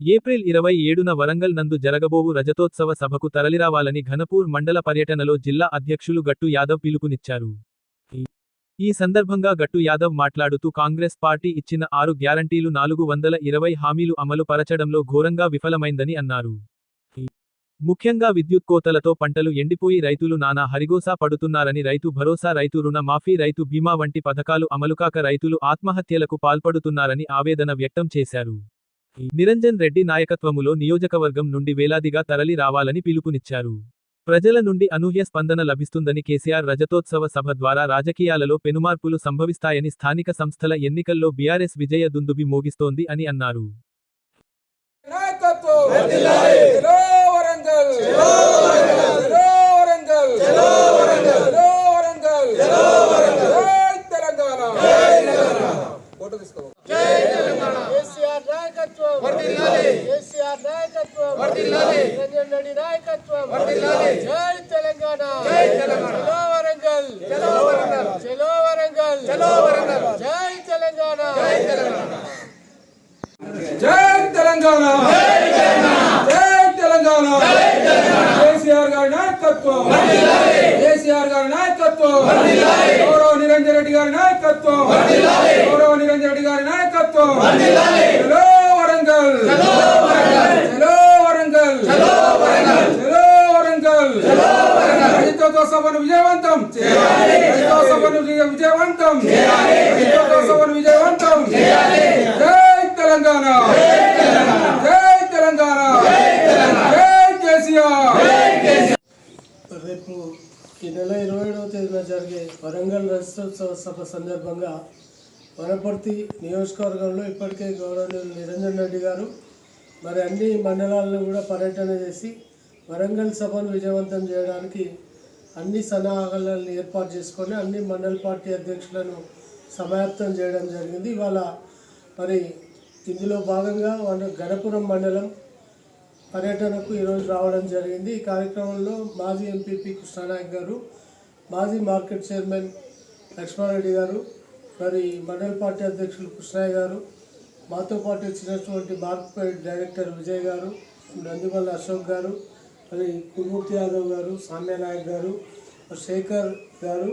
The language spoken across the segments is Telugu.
ఏప్రిల్ ఇరవై ఏడున వరంగల్ నందు జరగబోవు రజతోత్సవ సభకు తరలిరావాలని ఘనపూర్ మండల పర్యటనలో జిల్లా అధ్యక్షులు గట్టు యాదవ్ పిలుపునిచ్చారు. ఈ- సందర్భంగా గట్టు యాదవ్ మాట్లాడుతూ కాంగ్రెస్ పార్టీ ఇచ్చిన ఆరు గ్యారంటీలు నాలుగు వందల ఇరవై హామీలు అమలు పరచడంలో ఘోరంగా విఫలమైందని అన్నారు. ముఖ్యంగా విద్యుత్ కోతలతో పంటలు ఎండిపోయి రైతులు నానా హరిగోసా పడుతున్నారని రైతు భరోసా రైతు రుణ మాఫీ రైతు బీమా వంటి పథకాలు అమలుకాక రైతులు ఆత్మహత్యలకు పాల్పడుతున్నారని ఆవేదన వ్యక్తం చేశారు. నిరంజన్ రెడ్డి నాయకత్వములో నియోజకవర్గం నుండి వేలాదిగా తరలి రావాలని పిలుపునిచ్చారు. ప్రజల నుండి అనూహ్య స్పందన లభిస్తుందని కేసీఆర్ రజతోత్సవ సభ ద్వారా రాజకీయాలలో పెనుమార్పులు సంభవిస్తాయని స్థానిక సంస్థల ఎన్నికల్లో బీఆర్ఎస్ విజయ దుందుబి మోగిస్తోంది అని అన్నారు. ఫోటో తీసుకో. కేసీఆర్ నాయకత్వం. నిరంజన్ రెడ్డి నాయకత్వం. జై తెలంగాణ. చలో వరంగల్ చలో వరంగల్ జై తెలంగాణ. జై తెలంగాణ. జై తెలంగాణ. కేసీఆర్ గారి నాయకత్వం. కేసీఆర్ గారి నాయకత్వం. గౌరవ నిరంజన్ రెడ్డి గారి నాయకత్వం. గౌరవ నిరంజన్ రెడ్డి గారి నాయకత్వం జలో వరంగల్ జలో వరంగల్ జలో వరంగల్ రైతులతో సభను విజయవంతం. రైతులతో సభను విజయ- విజయవంతం. రైతులతో సభను విజయవంతం. జై తెలంగాణ. జై తెలంగాణ. జై కేసీఆర్. రేపు ఈ నెల ఇరవై ఏడవ తేదీన జరిగే వరంగల్ రజతోత్సవ సభ సందర్భంగా వనపర్తి నియోజకవర్గంలో ఇప్పటికే గౌరవనీయులు నిరంజన్ రెడ్డి గారు మరి అన్ని మండలాలను కూడా పర్యటన చేసి వరంగల్ సభను విజయవంతం చేయడానికి అన్ని సన్నాహాలను ఏర్పాటు చేసుకొని అన్ని మండల పార్టీ అధ్యక్షులను సమాప్తం చేయడం జరిగింది. ఇవాళ మరి ఇందులో భాగంగా మన గణపురం మండలం పర్యటనకు ఈరోజు రావడం జరిగింది. ఈ కార్యక్రమంలో మాజీ ఎంపీపీ కృష్ణానాయక్ గారు మాజీ మార్కెట్ చైర్మన్ లక్ష్మారెడ్డి గారు మరి మండల పార్టీ అధ్యక్షులు కృష్ణయ్య గారు మాతో పాటు వచ్చినటువంటి మార్కెట్ డైరెక్టర్ విజయ్ గారు నందిమల్ల అశోక్ గారు మరి కుమూర్తి యాదవ్ గారు సామ్య నాయక్ గారు శేఖర్ గారు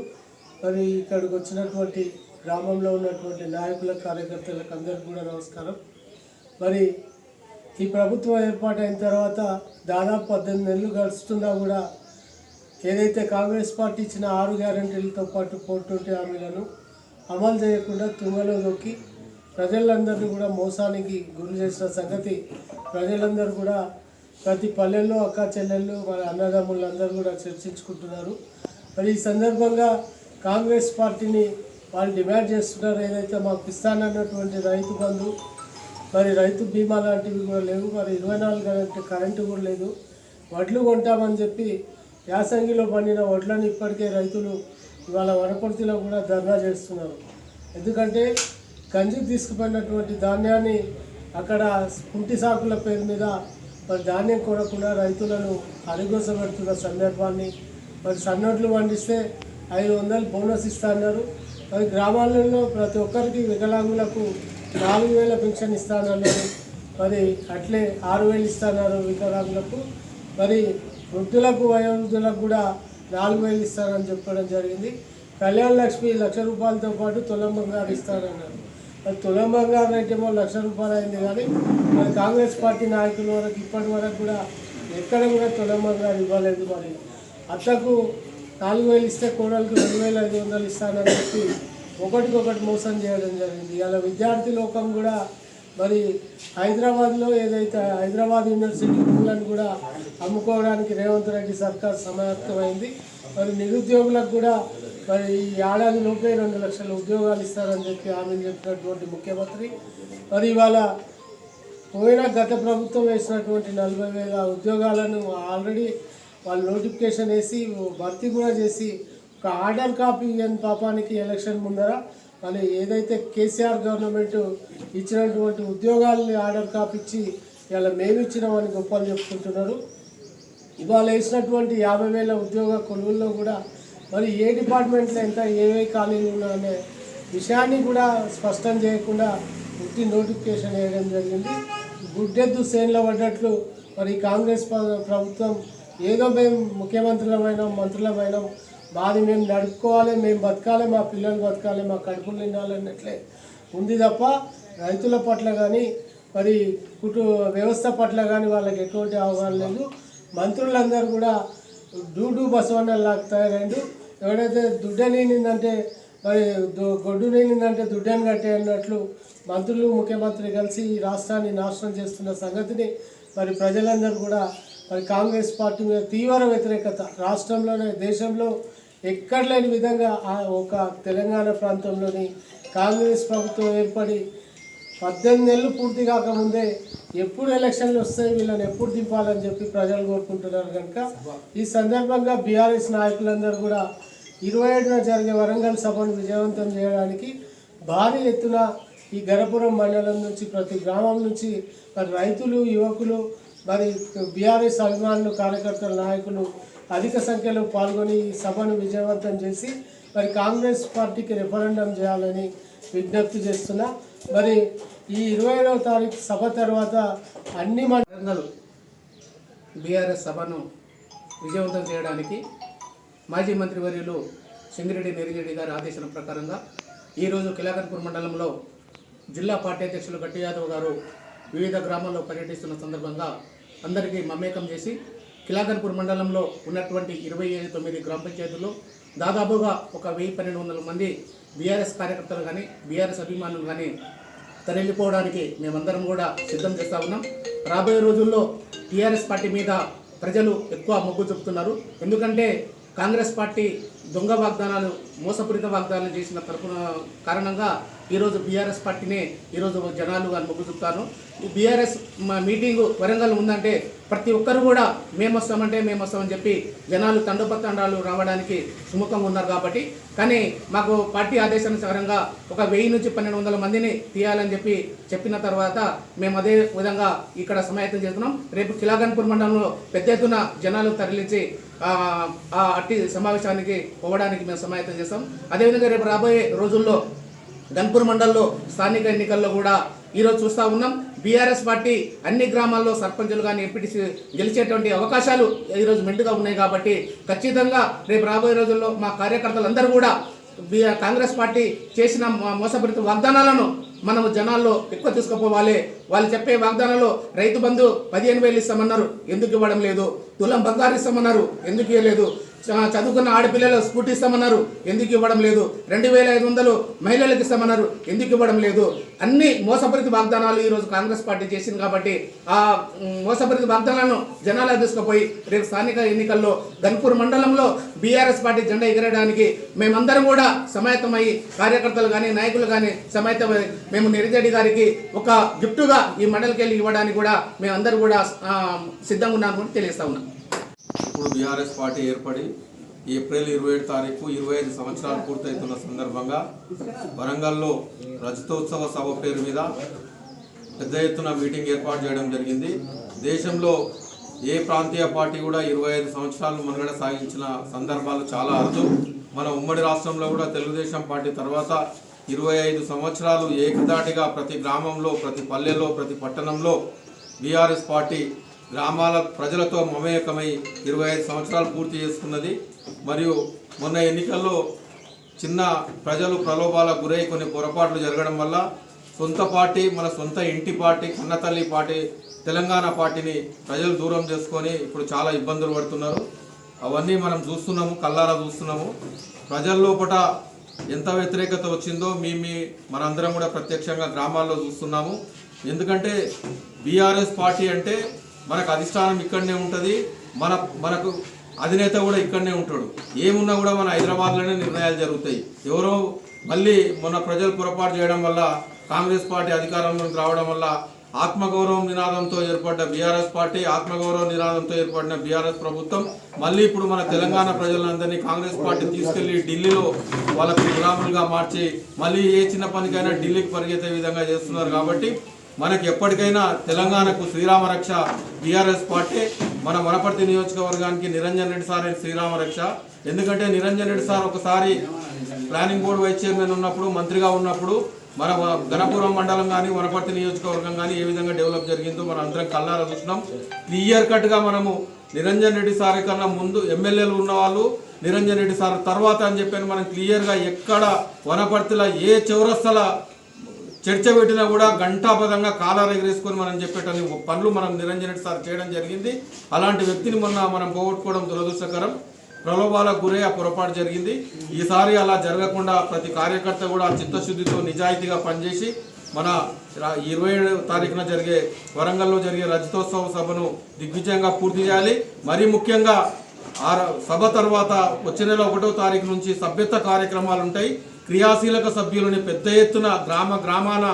మరి ఇక్కడికి వచ్చినటువంటి గ్రామంలో ఉన్నటువంటి నాయకుల కార్యకర్తలకు అందరికీ కూడా నమస్కారం. మరి ఈ ప్రభుత్వం ఏర్పాటైన తర్వాత దాదాపు పద్దెనిమిది నెలలు గడుస్తున్నా కూడా ఏదైతే కాంగ్రెస్ పార్టీ ఇచ్చిన ఆరు గ్యారంటీలతో పాటు పోటీ హామీలను అమలు చేయకుండా తుంగలో దొక్కి ప్రజలందరినీ కూడా మోసానికి గురి చేసిన సంగతి ప్రజలందరూ కూడా ప్రతి పల్లెల్లో అక్క చెల్లెళ్ళు మన అన్నదమ్ములందరూ కూడా చర్చించుకుంటున్నారు. మరి ఈ సందర్భంగా కాంగ్రెస్ పార్టీని వాళ్ళు డిమాండ్ చేస్తున్నారు. ఏదైతే మాకు ఇస్తానన్నటువంటి రైతు బంధు మరి రైతు బీమా లాంటివి కూడా లేవు. మరి ఇరవై నాలుగు గంటల కరెంటు కూడా లేదు. వడ్లు కొంటామని చెప్పి యాసంగిలో పండిన వడ్లను ఇప్పటికే రైతులు ఇవాళ వనపర్తిలో కూడా ధర్నా చేస్తున్నారు. ఎందుకంటే గంజి తీసుకుపోయినటువంటి ధాన్యాన్ని అక్కడ కుంటి సాకుల పేరు మీద మరి ధాన్యం కొనకుండా రైతులను అరిగోసపెడుతున్న సందర్భాన్ని మరి సన్నట్లు పండిస్తే ఐదు వందలు బోనస్ ఇస్తా అన్నారు. మరి గ్రామాలలో ప్రతి ఒక్కరికి వికలాంగులకు నాలుగు వేల పెన్షన్ ఇస్తానన్నారు మరి అట్లే ఆరు వేలు ఇస్తాన్నారు వికలాంగులకు. మరి వృద్ధులకు వయోవృద్ధులకు కూడా నాలుగు వేలు ఇస్తానని చెప్పడం జరిగింది. కళ్యాణ లక్ష్మి లక్ష రూపాయలతో పాటు తులం ఇస్తానన్నారు. తులం బంగారు అయితేమో లక్ష రూపాయలు అయింది కానీ మరి కాంగ్రెస్ పార్టీ నాయకుల వరకు ఇప్పటి వరకు కూడా ఎక్కడ కూడా తులం బంగారు ఇవ్వలేదు మరి. అత్తకు నాలుగు వేలు ఇస్తే కోడలకు రెండు వేల ఐదు వందలు ఇస్తానని చెప్పి ఒకటికొకటి మోసం చేయడం జరిగింది. ఇలా విద్యార్థి లోకం కూడా మరి హైదరాబాద్లో ఏదైతే హైదరాబాద్ యూనివర్సిటీ భూములను కూడా అమ్ముకోవడానికి రేవంత్ రెడ్డి సర్కార్ సమాయత్తమైంది మరి నిరుద్యోగులకు కూడా మరి ఈ ఏడాది లోపే రెండు లక్షల ఉద్యోగాలు ఇస్తారని చెప్పి హామీలు చెప్పినటువంటి ముఖ్యమంత్రి. మరి ఇవాళ పోయిన గత ప్రభుత్వం వేసినటువంటి నలభై వేల ఉద్యోగాలను ఆల్రెడీ వాళ్ళు నోటిఫికేషన్ వేసి భర్తీ కూడా చేసి ఒక ఆర్డర్ కాపీ ఇవ్వని పాపానికి ఎలక్షన్ ముందర మరి ఏదైతే కేసీఆర్ గవర్నమెంట్ ఇచ్చినటువంటి ఉద్యోగాలని ఆర్డర్ కాపిచ్చి ఇచ్చి ఇలా మేము ఇచ్చినామని గొప్పలు చెప్పుకుంటున్నారు. ఇవాళ వేసినటువంటి యాభై వేల ఉద్యోగ కొలువుల్లో కూడా మరి ఏ డిపార్ట్మెంట్లో ఎంత ఏవే ఖాళీలు ఉన్నాయనే విషయాన్ని కూడా స్పష్టం చేయకుండా ఉట్టి నోటిఫికేషన్ వేయడం జరిగింది. గుడ్డెద్దు సేన్లో పడ్డట్లు మరి కాంగ్రెస్ ప్రభుత్వం ఏదో మేము ముఖ్యమంత్రులమైన మంత్రులమైన మాది మేము నడుపుకోవాలి మేము బతకాలి మా పిల్లలు బతకాలి మా కడుపులు నిండాలన్నట్లే ఉంది తప్ప రైతుల పట్ల కానీ మరి కుటు వ్యవస్థ పట్ల కానీ వాళ్ళకి ఎటువంటి అవగాహన లేదు. మంత్రులందరూ కూడా డూడు బసవన్న లాగా తయారైండు. ఎవడైతే దుడ్డ నీనిందంటే మరి దు- గొడ్డు నీనిందంటే దుడ్డని కట్టే అన్నట్లు మంత్రులు ముఖ్యమంత్రి కలిసి ఈ రాష్ట్రాన్ని నాశనం చేస్తున్న సంగతిని మరి ప్రజలందరూ కూడా మరి కాంగ్రెస్ పార్టీ మీద తీవ్ర వ్యతిరేకత రాష్ట్రంలోనే దేశంలో ఎక్కడ లేని విధంగా ఆ ఒక తెలంగాణ ప్రాంతంలోని కాంగ్రెస్ ప్రభుత్వం ఏర్పడి పద్దెనిమిది నెలలు పూర్తి కాకముందే ఎప్పుడు ఎలక్షన్లు వస్తాయి వీళ్ళని ఎప్పుడు దింపాలని చెప్పి ప్రజలు కోరుకుంటున్నారు కనుక ఈ సందర్భంగా బీఆర్ఎస్ నాయకులందరూ కూడా ఇరవై ఏడున జరిగే వరంగల్ సభను విజయవంతం చేయడానికి భారీ ఎత్తున ఈ గరపురం మండలం నుంచి ప్రతి గ్రామం నుంచి మరి రైతులు యువకులు మరి బీఆర్ఎస్ అభిమానులు కార్యకర్తల నాయకులు అధిక సంఖ్యలో పాల్గొని ఈ సభను విజయవంతం చేసి మరి కాంగ్రెస్ పార్టీకి రెఫరెండం చేయాలని విజ్ఞప్తి చేస్తున్నా. మరి ఈ ఇరవై ఐదవ తారీఖు సభ తర్వాత అన్ని మండ బీఆర్ఎస్ సభను విజయవంతం చేయడానికి మాజీ మంత్రివర్యులు సింగిరెడ్డి నెరిరెడ్డి గారి ఆదేశాల ప్రకారంగా ఈరోజు కిలాకన్పూర్ మండలంలో జిల్లా పార్టీ అధ్యక్షులు గట్టి యాదవ్ గారు వివిధ గ్రామాల్లో పర్యటిస్తున్న సందర్భంగా అందరికీ మమేకం చేసి కిలాకన్పూర్ మండలంలో ఉన్నటువంటి ఇరవై ఐదు తొమ్మిది గ్రామ పంచాయతీల్లో దాదాపుగా ఒక వెయ్యి పన్నెండు వందల మంది బీఆర్ఎస్ కార్యకర్తలు కానీ బీఆర్ఎస్ అభిమానులు కానీ తరలిపోవడానికి మేమందరం కూడా సిద్ధం చేస్తా ఉన్నాం. రాబోయే రోజుల్లో టీఆర్ఎస్ పార్టీ మీద ప్రజలు ఎక్కువ మొగ్గు చూపుతున్నారు. ఎందుకంటే కాంగ్రెస్ పార్టీ దొంగ వాగ్దానాలు మోసపూరిత వాగ్దానాలు చేసిన తరపున కారణంగా ఈరోజు బీఆర్ఎస్ పార్టీనే ఈరోజు జనాలు వాళ్ళు మొగ్గు చూపుతారు. ఈ బీఆర్ఎస్ మీటింగు వరంగల్ ఉందంటే ప్రతి ఒక్కరు కూడా మేము వస్తామంటే మేము వస్తామని చెప్పి జనాలు తండోపతండాలు రావడానికి సుముఖంగా ఉన్నారు కాబట్టి. కానీ మాకు పార్టీ ఆదేశానుసారంగా ఒక వెయ్యి నుంచి పన్నెండు వందల మందిని తీయాలని చెప్పి చెప్పిన తర్వాత మేము అదే విధంగా ఇక్కడ సమాయత్తం చేస్తున్నాం. రేపు కిలాగన్పూర్ మండలంలో పెద్ద ఎత్తున జనాలు తరలించి ఆ, ఆ అట్టి సమావేశానికి పోవడానికి మేము సమాయత్తం చేస్తాం. అదేవిధంగా రేపు రాబోయే రోజుల్లో గన్పూర్ మండల్లో స్థానిక ఎన్నికల్లో కూడా ఈరోజు చూస్తూ ఉన్నాం. బీఆర్ఎస్ పార్టీ అన్ని గ్రామాల్లో సర్పంచులు కానీ ఎంపీటీసీ గెలిచేటువంటి అవకాశాలు ఈరోజు మెండుగా ఉన్నాయి కాబట్టి ఖచ్చితంగా రేపు రాబోయే రోజుల్లో మా కార్యకర్తలందరూ కూడా కాంగ్రెస్ పార్టీ చేసిన మో- మోసపూరిత వాగ్దానాలను మనం జనాల్లో ఎక్కువ తీసుకుపోవాలి. వాళ్ళు చెప్పే వాగ్దానాలు రైతు బంధు పదిహేను వేలు ఇస్తామన్నారు ఎందుకు ఇవ్వడం లేదు? తులం బంగారు ఇస్తామన్నారు ఎందుకు ఇవ్వలేదు? చదువుకున్న ఆడపిల్లలు స్కూటీ ఇస్తామన్నారు. ఎందుకు ఇవ్వడం లేదు? రెండు వేల ఐదు వందలు మహిళలకు ఇస్తామన్నారు. ఎందుకు ఇవ్వడం లేదు? అన్ని మోసపూరిత వాగ్దానాలు ఈరోజు కాంగ్రెస్ పార్టీ చేసింది కాబట్టి ఆ మ్, వాగ్దానాలను జనాలకు తీసుకుపోయి రేపు స్థానిక ఎన్నికల్లో గన్పూర్ మండలంలో బీఆర్ఎస్ పార్టీ జెండా ఎగరడానికి మేమందరం కూడా సమాయత్తమై కార్యకర్తలు కానీ నాయకులు కానీ సమాయత్తమై మేము నిరిజడి గారికి ఒక గిఫ్ట్గా ఈ మండలికి వెళ్ళి ఇవ్వడానికి కూడా మేమందరూ కూడా సిద్ధంగా ఉన్నామని తెలియస్తా ఉన్నాం. ఇప్పుడు బీఆర్ఎస్ పార్టీ ఏర్పడి ఏప్రిల్ ఇరవై ఏడు తారీఖు ఇరవై ఐదు సంవత్సరాలు పూర్తవుతున్న సందర్భంగా వరంగల్లో రజతోత్సవ సభ పేరు మీద పెద్ద ఎత్తున మీటింగ్ ఏర్పాటు చేయడం జరిగింది. దేశంలో ఏ ప్రాంతీయ పార్టీ కూడా ఇరవై ఐదు సంవత్సరాలు మనుగడ సాగించిన సందర్భాలు చాలా అరుదు. మన ఉమ్మడి రాష్ట్రంలో కూడా తెలుగుదేశం పార్టీ తర్వాత ఇరవై ఐదు సంవత్సరాలు ఏకదాటిగా ప్రతి గ్రామంలో ప్రతి పల్లెలో ప్రతి పట్టణంలో బీఆర్ఎస్ పార్టీ గ్రామాల ప్రజలతో మమేకమై ఇరవై ఐదు సంవత్సరాలు పూర్తి చేసుకున్నది. మరియు మొన్న ఎన్నికల్లో చిన్న ప్రజలు ప్రలోభాలకు గురై కొన్ని పొరపాట్లు జరగడం వల్ల సొంత పార్టీ మన సొంత ఇంటి పార్టీ కన్నతల్లి పార్టీ తెలంగాణ పార్టీని ప్రజలు దూరం చేసుకొని ఇప్పుడు చాలా ఇబ్బందులు పడుతున్నారు. అవన్నీ మనం చూస్తున్నాము కల్లారా చూస్తున్నాము. ప్రజల లోపట ఎంత వ్యతిరేకత వచ్చిందో మీ మీ మనందరం కూడా ప్రత్యక్షంగా గ్రామాల్లో చూస్తున్నాము. ఎందుకంటే బీఆర్ఎస్ పార్టీ అంటే మనకు అధిష్టానం ఇక్కడనే ఉంటుంది మన మనకు అధినేత కూడా ఇక్కడనే ఉంటాడు. ఏమున్నా కూడా మన హైదరాబాద్లోనే నిర్ణయాలు జరుగుతాయి. ఎవరో మళ్ళీ మొన్న ప్రజలు పొరపాటు చేయడం వల్ల కాంగ్రెస్ పార్టీ అధికారంలోకి రావడం వల్ల ఆత్మగౌరవం నినాదంతో ఏర్పడ్డ బీఆర్ఎస్ పార్టీ ఆత్మగౌరవ నినాదంతో ఏర్పడిన బీఆర్ఎస్ ప్రభుత్వం మళ్ళీ ఇప్పుడు మన తెలంగాణ ప్రజలందరినీ కాంగ్రెస్ పార్టీ తీసుకెళ్ళి ఢిల్లీలో వాళ్ళకి గులాములుగా మార్చి మళ్ళీ ఏ చిన్న పనికైనా ఢిల్లీకి పరిగెత్తే విధంగా చేస్తున్నారు కాబట్టి మనకి ఎప్పటికైనా తెలంగాణకు శ్రీరామ రక్ష బీఆర్ఎస్ పార్టీ మన వనపర్తి నియోజకవర్గానికి నిరంజన్ రెడ్డి సార్ శ్రీరామ రక్ష. ఎందుకంటే నిరంజన్ రెడ్డి సార్ ఒకసారి ప్లానింగ్ బోర్డు వైస్ చైర్మన్ ఉన్నప్పుడు మంత్రిగా ఉన్నప్పుడు మన వ- గణపురం మండలం కానీ వనపర్తి నియోజకవర్గం కానీ ఏ విధంగా డెవలప్ జరిగిందో మనం అందరం కళ్ళారా చూసినాం. క్లియర్ కట్గా మనము నిరంజన్ రెడ్డి సార్ కన్నా ముందు ఎమ్మెల్యేలు ఉన్నవాళ్ళు నిరంజన్ రెడ్డి సార్ తర్వాత అని చెప్పాను మనం క్లియర్గా ఎక్కడ వనపర్తిలో ఏ చౌరస్తల చర్చ పెట్టినా కూడా గంటాపదంగా కాలాలు ఎగరేసుకొని మనం చెప్పేటని పనులు మనం నిరంజన్ రెడ్డి సార్ చేయడం జరిగింది. అలాంటి వ్యక్తిని మొన్న మనం పోగొట్టుకోవడం దురదృష్టకరం. ప్రలోభాలకు గురై ఆ పొరపాటు జరిగింది. ఈసారి అలా జరగకుండా ప్రతి కార్యకర్త కూడా చిత్తశుద్ధితో నిజాయితీగా పనిచేసి మన ఇరవై ఏడు తారీఖున జరిగే వరంగల్లో జరిగే రజతోత్సవ సభను దిగ్విజయంగా పూర్తి చేయాలి. మరీ ముఖ్యంగా ఆ సభ తర్వాత వచ్చే నెల ఒకటో తారీఖు నుంచి సభ్యత్వ కార్యక్రమాలు ఉంటాయి. క్రియాశీలక సభ్యులని పెద్ద ఎత్తున గ్రామ గ్రామాన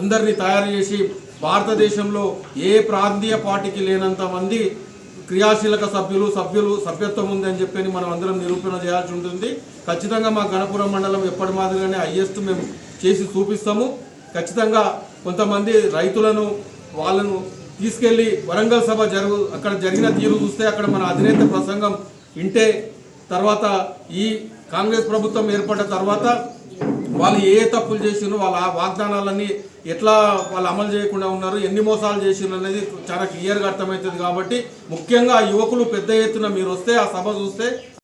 అందరినీ తయారు చేసి భారతదేశంలో ఏ ప్రాంతీయ పార్టీకి లేనంత మంది క్రియాశీలక సభ్యులు సభ్యులు సభ్యత్వం ఉందని చెప్పని మనం అందరం నిరూపణ చేయాల్సి ఉంటుంది. ఖచ్చితంగా మా గణపురం మండలం ఎప్పటి మాదిరిగానే హైయెస్ట్ మేము చేసి చూపిస్తాము. ఖచ్చితంగా కొంతమంది రైతులను వాళ్ళను తీసుకెళ్ళి వరంగల్ సభ జరుగు అక్కడ జరిగిన తీరు చూస్తే అక్కడ మన అధినేత ప్రసంగం వింటే తర్వాత ఈ కాంగ్రెస్ ప్రభుత్వం ఏర్పడ్డ తర్వాత వాళ్ళు ఏ తప్పులు చేసినో వాళ్ళ ఆ వాగ్దానాలన్నీ ఎట్లా వాళ్ళు అమలు చేయకుండా ఉన్నారు ఎన్ని మోసాలు చేసినారు అనేది చాలా క్లియర్గా అర్థమవుతుంది కాబట్టి ముఖ్యంగా యువకులు పెద్ద ఎత్తున మీరు వస్తే ఆ సభ చూస్తే